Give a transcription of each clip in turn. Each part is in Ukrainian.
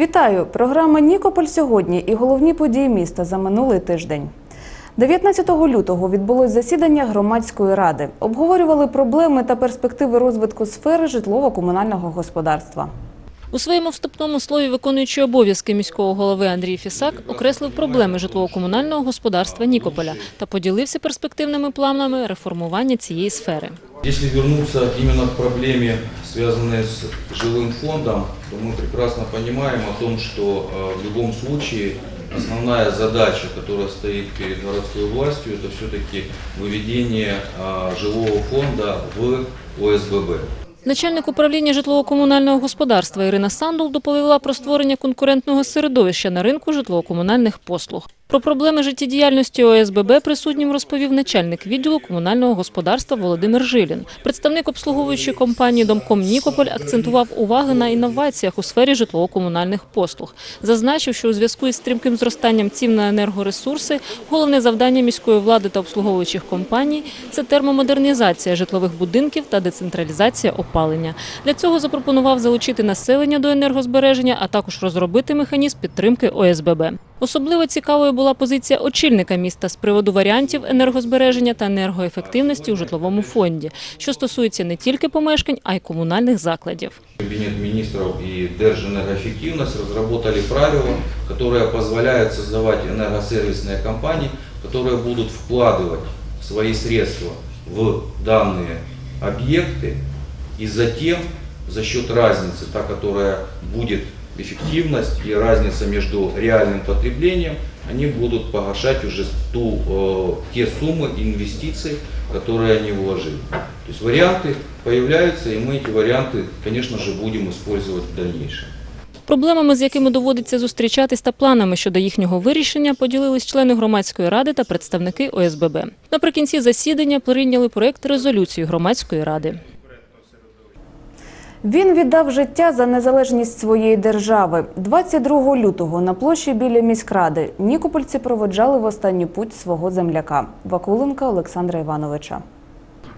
Вітаю! Програма Нікополь сьогодні і головні події міста за минулий тиждень. 19 лютого відбулось засідання громадської ради. Обговорювали проблеми та перспективи розвитку сфери житлово-комунального господарства. У своєму вступному слові виконуючий обов'язки міського голови Андрій Фісак окреслив проблеми житлово-комунального господарства Нікополя та поділився перспективними планами реформування цієї сфери. Если вернуться именно к проблеме, связанной с жилым фондом, то мы прекрасно понимаем о том, что э, в любом случае основная задача, которая стоит перед городской властью, это все-таки выведение э, жилого фонда в ОСББ. Начальник управління житлово-комунального господарства Ірина Сандул доповіла про створення конкурентного середовища на ринку житлово-комунальних послуг. Про проблеми життєдіяльності ОСББ присутнім розповів начальник відділу комунального господарства Володимир Жилін. Представник обслуговуючої компанії Домком Нікополь акцентував уваги на інноваціях у сфері житлово-комунальних послуг. Зазначив, що у зв'язку із стрімким зростанням цін на енергоресурси головне завдання міської влади та обслуговуючих компаній це термомодернізація житлових будинків та децентралізація опалення. Для цього запропонував залучити населення до енергозбереження, а також розробити механізм підтримки ОСББ. Особливо цікавою була позиція очільника міста з приводу варіантів енергозбереження та енергоефективності у житловому фонді, що стосується не тільки помешкань, а й комунальних закладів. Кабинет министров и Держэнергоэффективность разработали правила, которые позволяют создавать энергосервисные компании, которые будут вкладывать свои средства в данные объекты и затем за счет разницы, та, которая будет эффективность и разница между реальным потреблением, они будут погашать уже ту, э, те суммы инвестиций, которые они вложили. То есть варианты появляются, и мы эти варианты, конечно же, будем использовать в дальнейшем. Проблемами, з якими доводиться зустрічатись та планами щодо їхнього вирішення, поділились члени громадської ради та представники ОСББ. Наприкінці засідання прийняли проект резолюції громадської ради. Він віддав життя за незалежність своєї держави. 22 лютого на площі біля міськради нікопольці проводжали в останню путь свого земляка Вакуленка Олександра Івановича.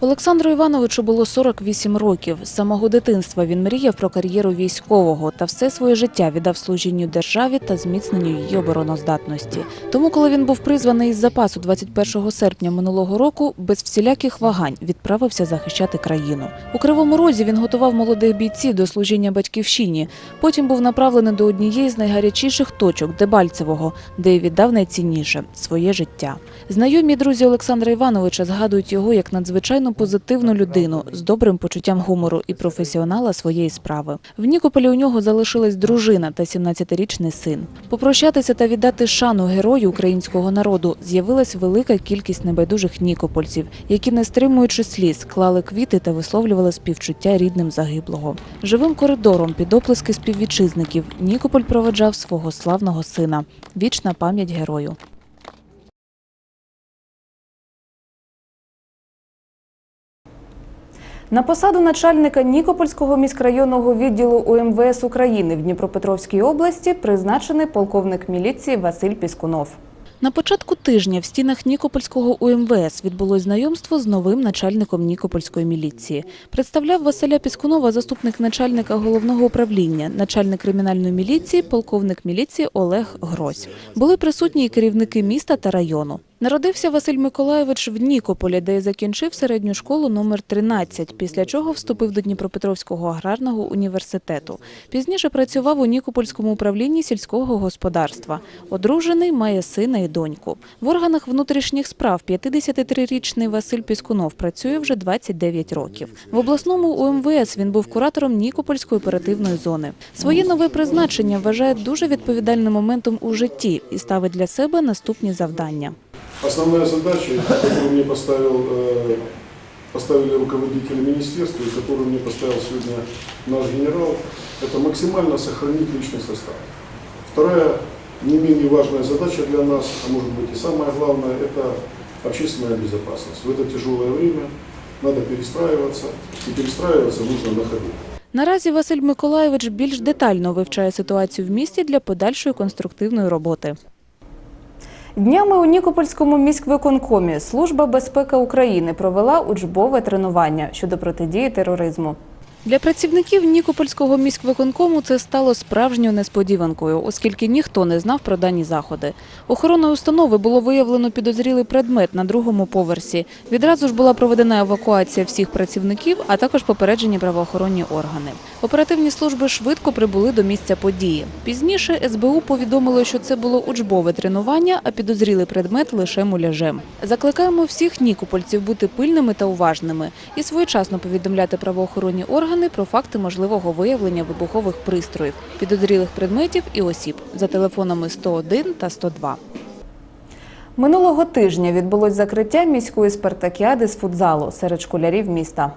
Олександру Івановичу було 48 років. З самого дитинства він мріяв про кар'єру військового та все своє життя віддав служінню державі та зміцненню її обороноздатності. Тому, коли він був призваний із запасу 21 серпня минулого року, без всіляких вагань відправився захищати країну. У Кривому Розі він готував молодих бійців до служіння батьківщині. Потім був направлений до однієї з найгарячіших точок Дебальцевого, де й віддав найцінніше своє життя. Знайомі друзі Олександра Івановича згадують його як надзвичайно позитивну людину з добрим почуттям гумору і професіонала своєї справи. В Нікополі у нього залишилась дружина та 17-річний син. Попрощатися та віддати шану герою українського народу з'явилась велика кількість небайдужих нікопольців, які, не стримуючи сліз, клали квіти та висловлювали співчуття рідним загиблого. Живим коридором під оплески співвітчизників Нікополь проведжав свого славного сина. Вічна пам'ять герою. На посаду начальника Нікопольського міськрайонного відділу УМВС України в Дніпропетровській області призначений полковник міліції Василь Піскунов. На початку тижня в стінах Нікопольського УМВС відбулось знайомство з новим начальником Нікопольської міліції. Представляв Василя Піскунова заступник начальника головного управління, начальник кримінальної міліції, полковник міліції Олег Грось. Були присутні і керівники міста та району. Народився Василь Миколаєвич в Нікополі, де й закінчив середню школу номер 13, після чого вступив до Дніпропетровського аграрного університету. Пізніше працював у Нікопольському управлінні сільського господарства. Одружений, має сина і доньку. В органах внутрішніх справ 53-річний Василь Піскунов працює вже 29 років. В обласному УМВС він був куратором Нікопольської оперативної зони. Своє нове призначення вважає дуже відповідальним моментом у житті і ставить для себе наступні завдання. Основная задача, которую мне поставил, э, поставили руководители министерства и которую мне поставил сегодня наш генерал, это максимально сохранить личный состав. Вторая, не менее важная задача для нас, а может быть и самое главное, это общественная безопасность. В это тяжелое время надо перестраиваться, и перестраиваться нужно на ходу. Наразі Василь Миколаєвич більш детально вивчає ситуацію в місті для подальшої конструктивної роботи. Днями у Нікопольському міськвиконкомі Служба безпеки України провела учбове тренування щодо протидії тероризму. Для працівників Нікопольського міськвиконкому це стало справжньою несподіванкою, оскільки ніхто не знав про дані заходи. Охороною установи було виявлено підозрілий предмет на другому поверсі. Відразу ж була проведена евакуація всіх працівників, а також попереджені правоохоронні органи. Оперативні служби швидко прибули до місця події. Пізніше СБУ повідомило, що це було учбове тренування, а підозрілий предмет лише муляжем. Закликаємо всіх нікопольців бути пильними та уважними і своєчасно повідомляти правоохоронні органи про факти можливого виявлення вибухових пристроїв, підозрілих предметів і осіб за телефонами 101 та 102. Минулого тижня відбулось закриття міської спартакіади з футзалу серед школярів міста.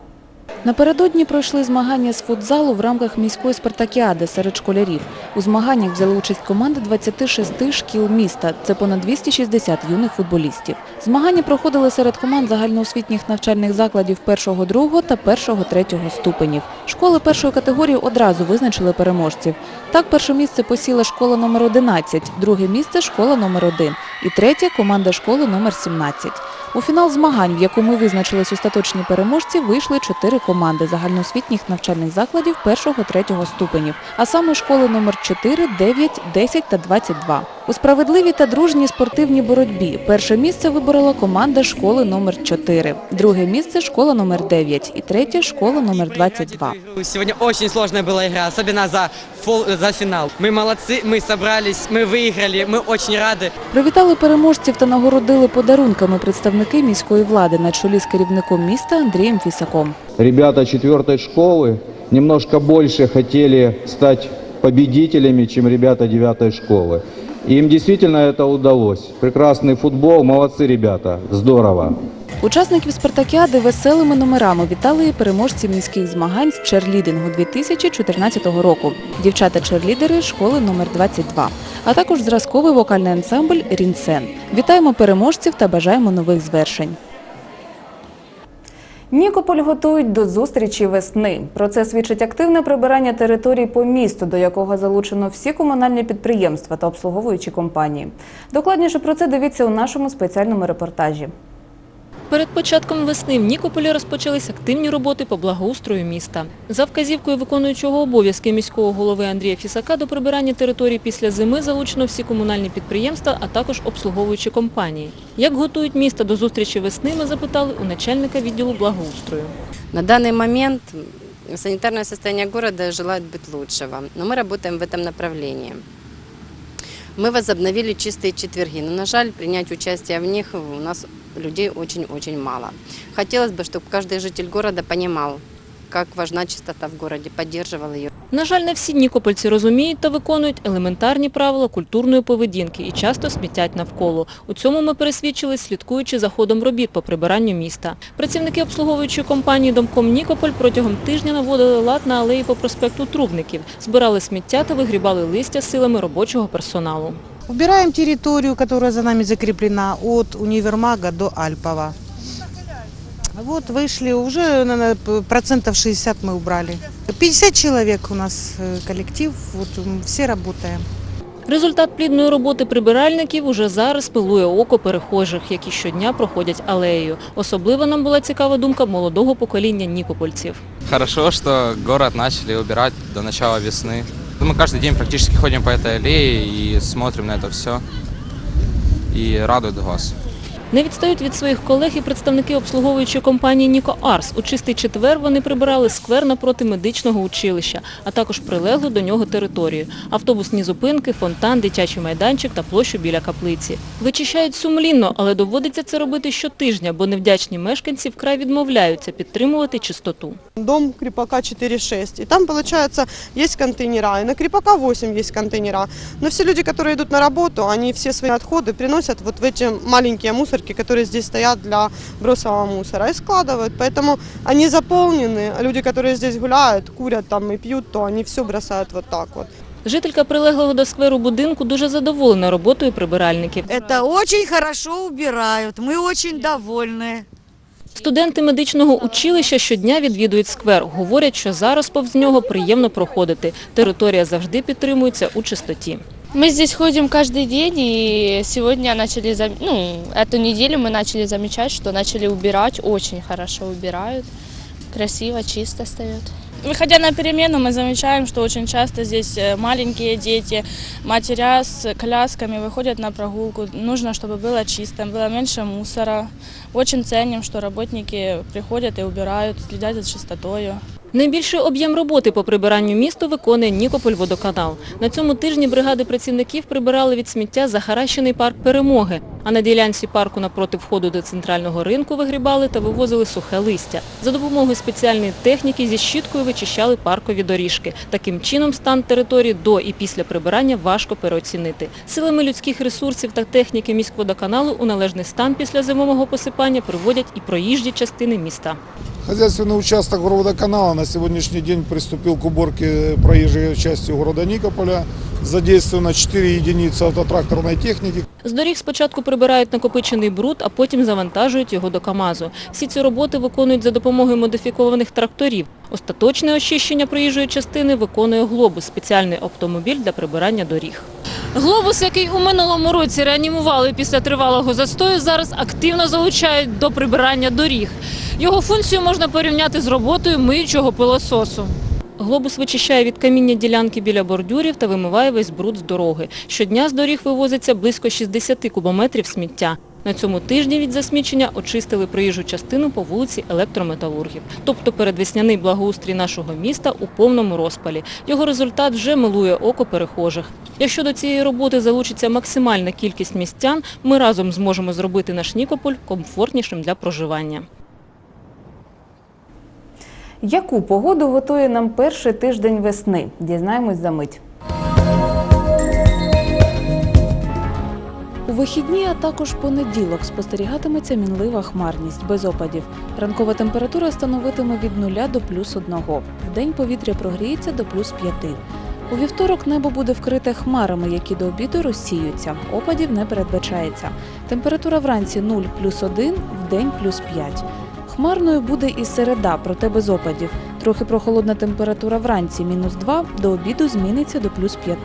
Напередодні пройшли змагання з футзалу в рамках міської спартакіади серед школярів. У змаганнях взяли участь команди 26 шкіл міста. Це понад 260 юних футболістів. Змагання проходили серед команд загальноосвітніх навчальних закладів першого, другого та першого, третього ступенів. Школи першої категорії одразу визначили переможців. Так, перше місце посіла школа номер 11, друге місце школа номер 1 і третє команда школи номер 17. У фінал змагань, в якому визначились остаточні переможці, вийшли чотири команди загальноосвітніх навчальних закладів першого-третього ступенів, а саме школи номер 4, 9, 10 та 22. У справедливій та дружній спортивній боротьбі перше місце виборола команда школи номер 4, друге місце школа номер 9 і третє школа номер 22. Сегодня очень сложная была игра, особенно за, фол, за финал. Мы молодцы, мы собрались, мы выиграли, мы очень рады. Привітали переможців та нагородили подарунками представники міської влади на чолі з керівником міста Андрієм Фісаком. Ребята четвертой школы немножко больше хотели стать победителями, чем ребята девятой школы. И им действительно это удалось. Прекрасный футбол, молодцы ребята, здорово. Учасників спартакіади веселими номерами вітали і переможці міських змагань з черлідингу 2014 року. Дівчата-черлідери школи номер 22, а також зразковий вокальний ансамбль Рінсен. Вітаємо переможців та бажаємо нових звершень. Нікополь готують до зустрічі весни. Про це свідчить активне прибирання територій по місту, до якого залучено всі комунальні підприємства та обслуговуючі компанії. Докладніше про це дивіться у нашому спеціальному репортажі. Перед початком весни в Нікополі розпочались активні роботи по благоустрою міста. За вказівкою виконуючого обов'язки міського голови Андрія Фісака до прибирання територій після зими залучено всі комунальні підприємства, а також обслуговуючі компанії. Як готують місто до зустрічі весни, ми запитали у начальника відділу благоустрою. На данный момент м, санитарное состояние города желает быть лучшего, но мы работаем в этом направлении. Мы возобновили чистые четверги, но, на жаль, принять участие в них у нас людей очень-очень мало. Хотелось бы, чтобы каждый житель города понимал, как важна чистота в городе, поддерживал ее. На жаль, не всі нікопольці розуміють та виконують елементарні правила культурної поведінки і часто смітять навколо. У цьому ми пересвідчились, слідкуючи за ходом робіт по прибиранню міста. Працівники обслуговуючої компанії «Домком Нікополь» протягом тижня наводили лад на алеї по проспекту Трубників, збирали сміття та вигрібали листя силами робочого персоналу. Убираем территорию, которая за нами закреплена, от универмага до Альпова. Вот вышли, уже наверное, п- процентов 60 мы убрали. 50 человек у нас э, коллектив, вот м, все работаем. Результат плідної роботи прибиральників уже зараз пилує око перехожих, які щодня проходять алеєю. Особливо нам була цікава думка молодого покоління нікопольців. Хорошо, что город начали убирать до начала весны. Мы каждый день практически ходим по этой аллее и смотрим на это все. И радует глаз. Не відстають від своїх колег і представники обслуговуючої компанії «Ніко Арс». У чистий четвер вони прибирали сквер напроти медичного училища, а також прилеглу до нього територію. Автобусні зупинки, фонтан, дитячий майданчик та площу біля каплиці. Вичищають сумлінно, але доводиться це робити щотижня, бо невдячні мешканці вкрай відмовляються підтримувати чистоту. дом Крепака 4.6. И там, получается, есть контейнера. И на Крепака 8 есть контейнера. Но все люди, которые идут на работу, они все свои отходы приносят вот в эти маленькие мусорки, которые здесь стоят для бросового мусора, и складывают. Поэтому они заполнены. А люди, которые здесь гуляют, курят там и пьют, то они все бросают вот так вот. Жителька прилеглого до скверу будинку дуже задоволена роботою прибиральників. Это очень хорошо убирают, мы очень довольны. Студенти медичного училища щодня відвідують сквер. Говорять, що зараз повз нього приємно проходити. Територія завжди підтримується у чистоті. Мы здесь ходим каждый день, и сегодня начали, зам- ну, эту неделю мы начали замечать, что начали убирать, очень хорошо убирают, красиво, чисто стает. выходя на перемену, мы замечаем, что очень часто здесь э, маленькие дети, матеря с колясками выходят на прогулку. Нужно, чтобы было чисто, было меньше мусора. Очень ценим, что работники приходят и убирают, следят за чистотою. Найбільший об'єм роботи по прибиранню місту виконує Нікополь-водоканал. На цьому тижні бригади працівників прибирали від сміття захаращений парк перемоги, а на ділянці парку напроти входу до центрального ринку вигрібали та вивозили сухе листя. За допомогою спеціальної техніки зі щіткою вичищали паркові доріжки. Таким чином стан території до і після прибирання важко переоцінити. Силами людських ресурсів та техніки міськводоканалу у належний стан після зимового посипання приводять і проїжджі частини міста. Хозяйственный участок водоканала на сегодняшний день приступил к уборке проезжей части города Никополя. Задействовано 4 единицы автотракторной техники. З доріг спочатку прибирають накопичений бруд, а потім завантажують його до КАМАЗу. Всі ці роботи виконують за допомогою модифікованих тракторів. Остаточне очищення проїжджої частини виконує «Глобус» – спеціальний автомобіль для прибирання доріг. Глобус, який у минулому році реанімували після тривалого застою, зараз активно залучають до прибирання доріг. Його функцію можна порівняти з роботою миючого пилососу. Глобус вичищає від каміння ділянки біля бордюрів та вимиває весь бруд з дороги. Щодня з доріг вивозиться близько 60 кубометрів сміття. На цьому тижні від засмічення очистили проїжджу частину по вулиці електрометалургів. Тобто передвесняний благоустрій нашого міста у повному розпалі. Його результат вже милує око перехожих. Якщо до цієї роботи залучиться максимальна кількість містян, ми разом зможемо зробити наш Нікополь комфортнішим для проживання. Яку погоду готує нам перший тиждень весни? Дізнаємось за мить. У вихідні, а також понеділок спостерігатиметься мінлива хмарність без опадів. Ранкова температура становитиме від 0 до плюс 1. Вдень повітря прогріється до плюс 5. У вівторок небо буде вкрите хмарами, які до обіду розсіються. Опадів не передбачається. Температура вранці 0 плюс 1, вдень плюс 5. Хмарною буде і середа, проте без опадів. Трохи прохолодна температура вранці мінус 2, до обіду зміниться до плюс 5.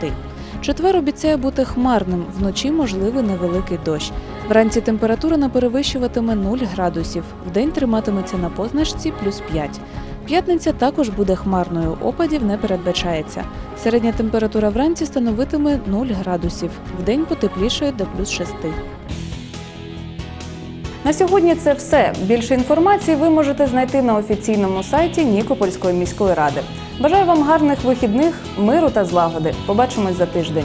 Четвер обіцяє бути хмарним, вночі можливий невеликий дощ. Вранці температура не перевищуватиме 0 градусів, вдень триматиметься на позначці плюс 5. П'ятниця також буде хмарною, опадів не передбачається. Середня температура вранці становитиме 0 градусів, вдень потеплішає до плюс 6. На сьогодні це все. Більше інформації ви можете знайти на офіційному сайті Нікопольської міської ради. Бажаю вам гарних вихідних, миру та злагоди. Побачимось за тиждень.